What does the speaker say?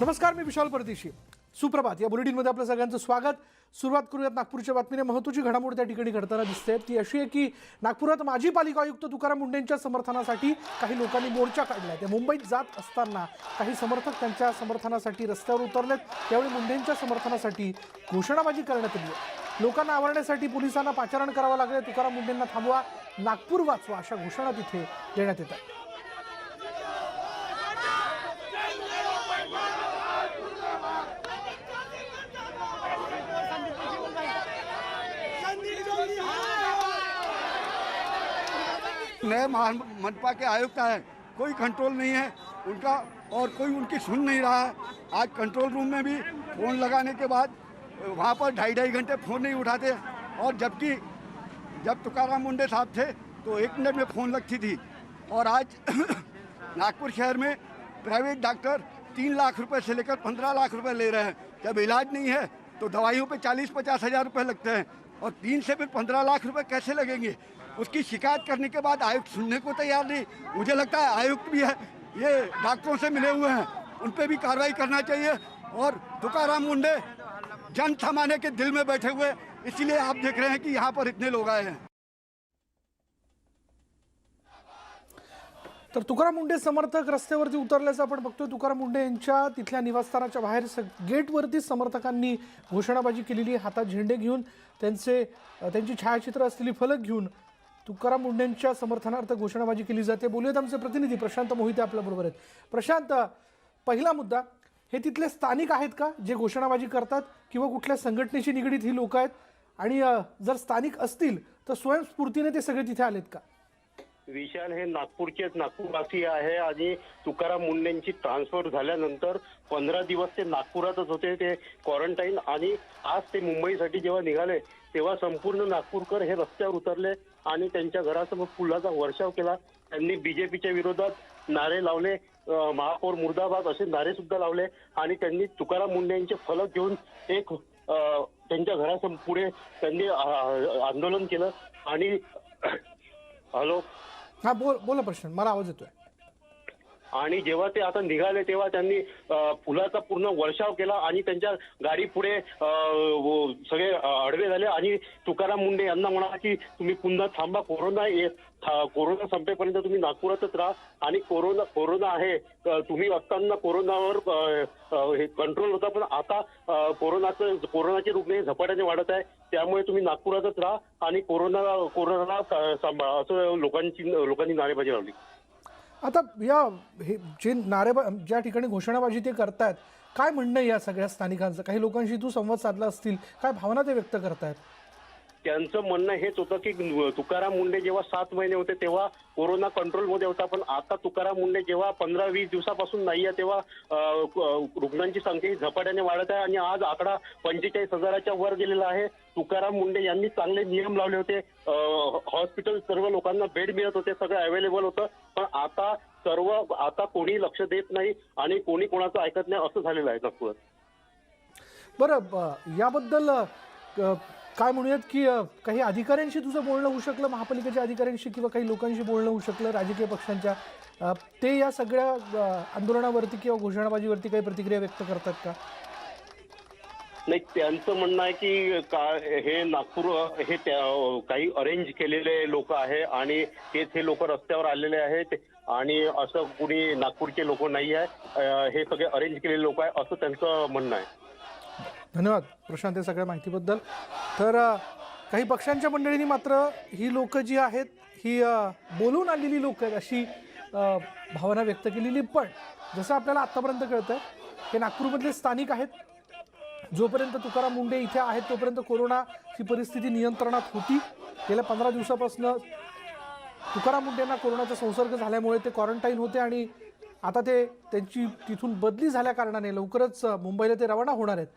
नमस्कार मी विशाल परदेशी. सुप्रभात या बुलेटिनमध्ये आपलं सगळ्यांचं स्वागत. सुरुवात करूयात नागपूरच्या बातमीने. महत्त्वाची घडामोड त्या ठिकाणी घडताना दिसते. ती अशी आहे की नागपुरात माजी पालिका आयुक्त तुकाराम मुंडेंच्या समर्थनासाठी काही लोकांनी मोर्चा काढला त्या मुंबईत जात असताना काही समर्थक त्यांच्या समर्थनासाठी रस्त्यावर उतरलेत. त्यावेळी मुंडेंच्या समर्थनासाठी घोषणाबाजी करण्यात आली आहे. लोकांना आवरण्यासाठी पोलिसांना पाचारण करावं लागलं तुकाराम मुंडेंना थांबवा नागपूर वाचवा अशा घोषणा तिथे देण्यात येतात. नए मनपा के आयुक्त आए कोई कंट्रोल नहीं है। उनका और कोई उनकी सुन नहीं रहा है। आज कंट्रोल रूम में भी फ़ोन लगाने के बाद, वहाँ पर ढाई ढाई घंटे फ़ोन नहीं उठाते। और जबकि, जब तुकाराम मुंडे साहब थे तो एक मिनट में फ़ोन लगती थी। और आज नागपुर शहर में प्राइवेट डॉक्टर तीन लाख रुपए से लेकर पंद्रह लाख रुपए ले रहे हैं। जब इलाज नहीं है तो दवाइयों पे चालीस पचास हज़ार रुपये लगते हैं। और तीन से फिर पंद्रह लाख रुपए कैसे लगेंगे? उसकी शिकायत करने के बाद आयुक्त सुनने को तैयार नहीं। मुझे लगता है आयुक्त भी है, ये डॉक्टरों से मिले हुए हैं। उन पर भी कार्रवाई करना चाहिए। और तुकाराम मुंडे जन थमाने के दिल में बैठे हुए, इसलिए आप देख रहे हैं कि यहाँ पर इतने लोग आए हैं। तर तुकाराम मुंडे समर्थक रस्त्यावरती उतरल्याचं आपण बघतोय. तुकाराम मुंडे यांच्या तिथल्या निवासस्थानाच्या बाहेर स गेटवरती समर्थकांनी घोषणाबाजी केलेली हातात झेंडे घेऊन त्यांचे त्यांची छायाचित्र असलेली फलक घेऊन तुकाराम मुंडेंच्या समर्थनार्थ घोषणाबाजी केली जाते. बोलूयात आमचे प्रतिनिधी प्रशांत मोहिते आपल्याबरोबर आहेत. प्रशांत पहिला मुद्दा हे तिथले स्थानिक आहेत का जे घोषणाबाजी करतात किंवा कुठल्या संघटनेशी निगडीत ही लोक आहेत? आणि जर स्थानिक असतील तर स्वयंस्फूर्तीने ते सगळे तिथे आलेत का? विशाल हे नागपूरचेच नागपूरवासी आहे आणि तुकाराम मुंडेंची ट्रान्सफर झाल्यानंतर पंधरा दिवस ते नागपुरातच होते ते क्वारंटाईन आणि आज ते मुंबईसाठी जेव्हा निघाले तेव्हा संपूर्ण नागपूरकर हे रस्त्यावर उतरले आणि त्यांच्या घरासमोर पुलाचा वर्षाव केला. त्यांनी बीजेपीच्या विरोधात नारे लावले महापौर मुर्दाबाद असे नारे सुद्धा लावले आणि त्यांनी तुकाराम मुंडे यांचे फलक घेऊन एक त्यांच्या घरासमोर पुढे त्यांनी आंदोलन केलं आणि हॅलो हा बोल बोला प्रश्न मला आवाज येतोय. आणि जेव्हा ते आता निघाले तेव्हा त्यांनी पुलाचा पूर्ण वर्षाव केला आणि त्यांच्या गाडी पुढे सगळे आडवे झाले आणि तुकाराम मुंडे यांना म्हणाला की तुम्ही पुन्हा थांबा कोरोना कोरोना संपेपर्यंत तुम्ही नागपुरातच राहा आणि कोरोना कोरोना आहे. तुम्ही असताना कोरोनावर हे कंट्रोल होता पण आता कोरोनाचं कोरोनाचे रुग्ण हे झपाट्याने वाढत आहे. त्यामुळे तुम्ही नागपुरातच राहा आणि कोरोना कोरोनाला सांभाळा असं लोकांची लोकांनी नारेबाजी लावली. आता या हे जे नारे ज्या ठिकाणी घोषणाबाजी ते करतायत काय म्हणणं या सगळ्या स्थानिकांचं? काही लोकांशी तू संवाद साधला असतील काय भावना ते व्यक्त करतायत? त्यांचं म्हणणं हेच होतं की तुकाराम मुंडे जेव्हा सात महिने होते तेव्हा कोरोना कंट्रोलमध्ये होता. पण आता तुकाराम मुंडे जेव्हा पंधरा वीस दिवसापासून नाही आहे तेव्हा रुग्णांची संख्या ही झपाट्याने वाढत आहे आणि आज आकडा पंचेचाळीस हजाराच्या वर गेलेला आहे. तुकाराम मुंडे यांनी चांगले नियम लावले होते. हॉस्पिटल सर्व लोकांना बेड मिळत होते सगळं अवेलेबल होतं. पण आता सर्व आता कोणी लक्ष देत नाही आणि कोणी कोणाचं ऐकत नाही असं झालेलं आहे नागपुरात बरं याबद्दल काय म्हणूयात की काही अधिकाऱ्यांशी तुझं बोलणं होऊ शकलं महापालिकेच्या अधिकाऱ्यांशी किंवा काही लोकांशी बोलणं होऊ शकलं राजकीय पक्षांच्या? ते या सगळ्या आंदोलनावरती किंवा घोषणाबाजीवरती काही प्रतिक्रिया व्यक्त करतात का? नाही त्यांचं म्हणणं आहे की का हे नागपूर हे काही अरेंज केलेले लोक आहे आणि तेच हे लोक रस्त्यावर आलेले आहेत आणि असं कुणी नागपूरचे लोक नाही आहे. हे सगळे अरेंज केलेले लोक आहे असं त्यांचं म्हणणं आहे. धन्यवाद प्रशांत या सगळ्या माहितीबद्दल. तर काही पक्षांच्या मंडळींनी मात्र ही लोक जी आहेत ही बोलून आलेली लोक आहेत अशी भावना व्यक्त केलेली. पण जसं आपल्याला आत्तापर्यंत कळतं हे नागपूरमधले स्थानिक आहेत. जोपर्यंत तुकाराम मुंडे इथे आहेत तोपर्यंत कोरोनाची परिस्थिती नियंत्रणात होती. गेल्या पंधरा दिवसापासून तुकाराम मुंडेंना कोरोनाचा संसर्ग झाल्यामुळे ते क्वारंटाईन होते आणि आता ते त्यांची तिथून बदली झाल्याकारणाने लवकरच मुंबईला ते रवाना होणार आहेत.